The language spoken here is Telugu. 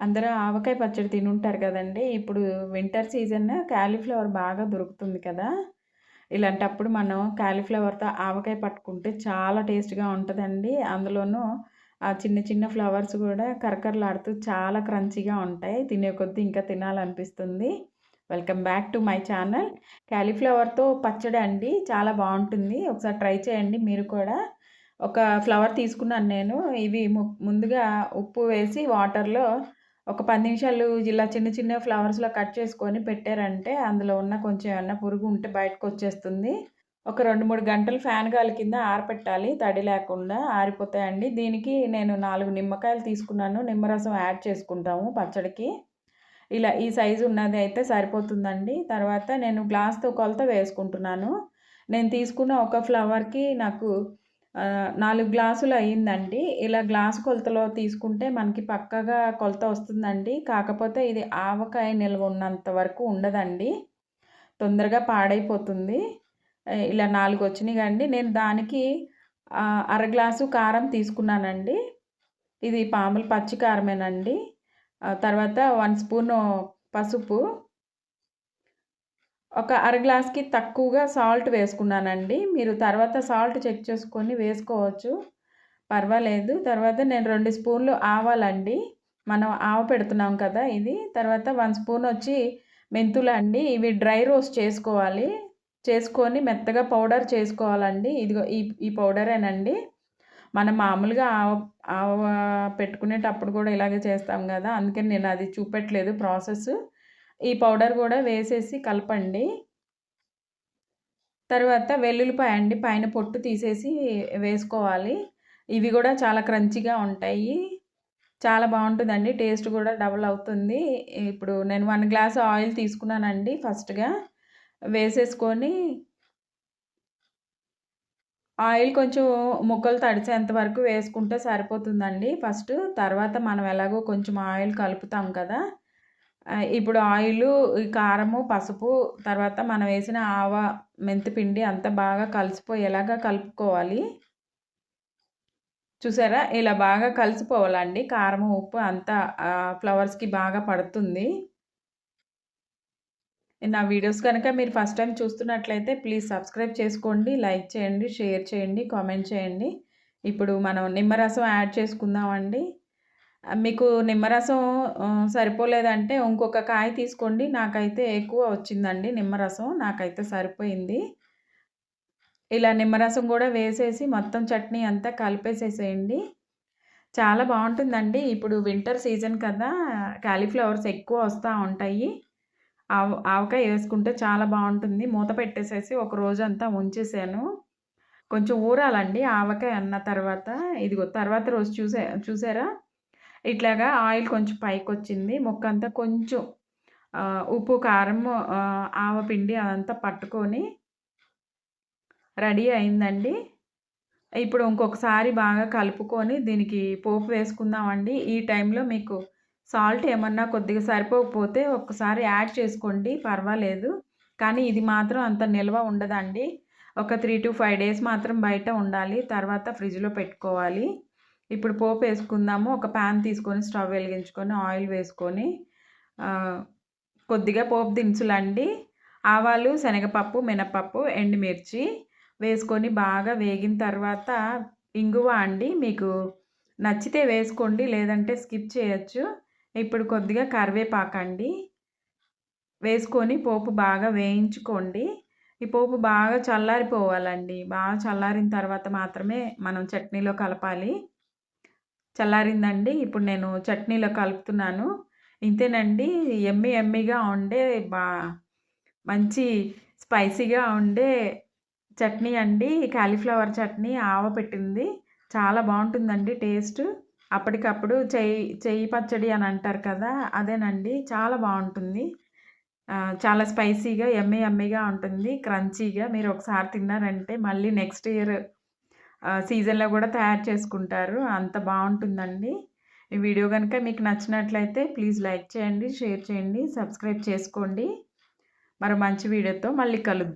అందరూ ఆవకాయ పచ్చడి తినుంటారు కదండి ఇప్పుడు వింటర్ సీజన్ క్యాలీఫ్లవర్ బాగా దొరుకుతుంది కదా! ఇలాంటప్పుడు మనం క్యాలీఫ్లవర్తో ఆవకాయ పట్టుకుంటే చాలా టేస్ట్‌గా ఉంటుందండి అందులోనూ ఆ చిన్న చిన్న ఫ్లవర్స్ కూడా కరకరలాడుతూ చాలా క్రంచీగా ఉంటాయి. తినే కొద్దీ ఇంకా తినాలనిపిస్తుంది. Welcome back to my channel. క్యాలీఫ్లవర్తో పచ్చడి అండి. చాలా బాగుంటుంది ఒకసారి ట్రై చేయండి మీరు కూడా. ఒక ఫ్లవర్ తీసుకున్నాను నేను. ఇవి ము ముందుగా ఉప్పు వేసి వాటర్‌లో ఒక పది నిమిషాలు ఇలా చిన్న చిన్న ఫ్లవర్స్లో కట్ చేసుకొని పెట్టారంటే అందులో ఉన్న కొంచెం ఏమన్నా పురుగు ఉంటే బయటకొచ్చేస్తుంది. ఒక 2, 3 గంటలు ఫ్యాన్ గాలి కింద ఆరపెట్టాలి తడి లేకుండా ఆరిపోతాయండి. దీనికి నేను నాలుగు నిమ్మకాయలు తీసుకున్నాను. నిమ్మరసం యాడ్ చేసుకుంటాము పచ్చడికి. ఇలా ఈ సైజు ఉన్నది అయితే సరిపోతుందండి. తర్వాత నేను గ్లాస్‌తో కొలత వేసుకుంటున్నాను. నేను తీసుకున్న ఒక ఫ్లవర్‌కి నాకు నాలుగు గ్లాసులు అయిందండి. ఇలా గ్లాస్ కొలతలో తీసుకుంటే మనకి పక్కగా కొలత వస్తుందండి. కాకపోతే ఇది ఆవకాయ నిల్వ ఉన్నంత వరకు ఉండదండి. తొందరగా పాడైపోతుంది. ఇలా నాలుగు వచ్చినాయి కండి. నేను దానికి అర గ్లాసు కారం తీసుకున్నానండి. ఇది పాములు పచ్చి కారమేనండి. తర్వాత వన్ స్పూను పసుపు. ఒక అర గ్లాస్‌కి తక్కువగా సాల్ట్ వేసుకున్నానండి. మీరు తర్వాత సాల్ట్ చెక్ చేసుకొని వేసుకోవచ్చు. పర్వాలేదు. తర్వాత నేను రెండు స్పూన్లు ఆవాలండి. మనం ఆవ పెడుతున్నాం కదా! ఇది. తర్వాత వన్ స్పూన్ వచ్చి మెంతులు అండి ఇవి డ్రై రోస్ట్ చేసుకోవాలి. చేసుకొని మెత్తగా పౌడర్ చేసుకోవాలండి. ఇదిగో ఈ ఈ పౌడరేనండి. మనం మామూలుగా ఆవ ఆవ పెట్టుకునేటప్పుడు కూడా ఇలాగే చేస్తాం కదా అందుకని నేను అది చూపెట్టలేదు ప్రాసెస్. ఈ పౌడర్ కూడా వేసేసి కలపండి. తర్వాత వెల్లుల్లిపాయ అండి. పైన పొట్టు తీసేసి వేసుకోవాలి. ఇవి కూడా చాలా క్రంచిగా ఉంటాయి. చాలా బాగుంటుందండి టేస్ట్ కూడా డబుల్ అవుతుంది. ఇప్పుడు నేను వన్ గ్లాస్ ఆయిల్ తీసుకున్నానండి ఫస్ట్‌గా. వేసేసుకొని ఆయిల్ కొంచెం ముక్కలు తడిచేంత వరకు వేసుకుంటే సరిపోతుందండి ఫస్ట్. తర్వాత మనం ఎలాగో కొంచెం ఆయిల్ కలుపుతాం కదా! ఇప్పుడు ఆయిలు, కారము, పసుపు తర్వాత మనం వేసిన ఆవ, మెంతిపిండి అంతా బాగా కలిసిపోయేలాగా కలుపుకోవాలి. చూసారా? ఇలా బాగా కలిసిపోవాలండి. కారము, ఉప్పు అంతా ఫ్లవర్స్‌కి బాగా పడుతుంది. నా వీడియోస్ కనుక మీరు ఫస్ట్ టైం చూస్తున్నట్లయితే ప్లీజ్ సబ్స్క్రైబ్ చేసుకోండి. లైక్ చేయండి, షేర్ చేయండి, కామెంట్ చేయండి. ఇప్పుడు మనం నిమ్మరసం యాడ్ చేసుకుందామండి. మీకు నిమ్మరసం సరిపోలేదంటే ఇంకొక కాయ తీసుకోండి. నాకైతే ఎక్కువ వచ్చిందండి నిమ్మరసం. నాకైతే సరిపోయింది. ఇలా నిమ్మరసం కూడా వేసేసి మొత్తం చట్నీ అంతా కలిపేసేసేయండి. చాలా బాగుంటుందండి ఇప్పుడు వింటర్ సీజన్ కదా! కాలీఫ్లవర్స్ ఎక్కువ వస్తూ ఉంటాయి. ఆవ ఆవకాయ వేసుకుంటే చాలా బాగుంటుంది మూత పెట్టేసేసి ఒక రోజంతా ఉంచేసాను. కొంచెం ఊరాలండి ఆవకాయ అన్న తర్వాత. ఇదిగో తర్వాత రోజు చూసే చూసారా? ఇట్లాగా ఆయిల్ కొంచెం పైకి వచ్చింది మొక్క ముక్కంతా కొంచెం ఉప్పు, కారం, ఆవపిండి అదంతా పట్టుకొని రెడీ అయిందండి. ఇప్పుడు ఇంకొకసారి బాగా కలుపుకొని దీనికి పోపు వేసుకుందామండి. ఈ టైంలో మీకు సాల్ట్ ఏమన్నా కొద్దిగా సరిపోకపోతే ఒక్కసారి యాడ్ చేసుకోండి పర్వాలేదు. కానీ ఇది మాత్రం అంత నిల్వ ఉండదండి. ఒక 3-5 డేస్ మాత్రం బయట ఉండాలి. తర్వాత ఫ్రిడ్జ్‌లో పెట్టుకోవాలి. ఇప్పుడు పోపు వేసుకుందాము. ఒక పాన్ తీసుకొని స్టవ్ వెలిగించుకొని ఆయిల్ వేసుకొని కొద్దిగా పోపు దినుసులండి. ఆవాలు, శనగపప్పు, మినపప్పు, ఎండుమిర్చి వేసుకొని బాగా వేగిన తర్వాత ఇంగువ అండి. మీకు నచ్చితే వేసుకోండి. లేదంటే స్కిప్ చేయొచ్చు. ఇప్పుడు కొద్దిగా కరివేపాకండి. వేసుకొని పోపు బాగా వేయించుకోండి. ఈ పోపు బాగా చల్లారిపోవాలండి. బాగా చల్లారిన తర్వాత మాత్రమే మనం చట్నీలో కలపాలి. చల్లారిందండి. ఇప్పుడు నేను చట్నీలో కలుపుతున్నాను. ఇంతేనండి ఎమ్మి ఎమ్మిగా ఉండే బా మంచి స్పైసీగా ఉండే చట్నీ అండి. కాలీఫ్లవర్ చట్నీ ఆవ పెట్టింది. చాలా బాగుంటుందండి టేస్ట్. అప్పటికప్పుడు చెయ్యి చెయ్యి పచ్చడి అని అంటారు కదా! అదేనండి. చాలా బాగుంటుంది చాలా స్పైసీగా ఎమ్మె యమ్మీగా ఉంటుంది. క్రంచీగా మీరు ఒకసారి తిన్నారంటే మళ్ళీ నెక్స్ట్ ఇయర్ సీజన్‌లో కూడా తయారు చేసుకుంటారు. అంత బాగుంటుందండి ఈ వీడియో కనుక మీకు నచ్చినట్లయితే ప్లీజ్ లైక్ చేయండి, షేర్ చేయండి, సబ్స్క్రైబ్ చేసుకోండి. మరో మంచి వీడియోతో మళ్ళీ కలుద్దాం.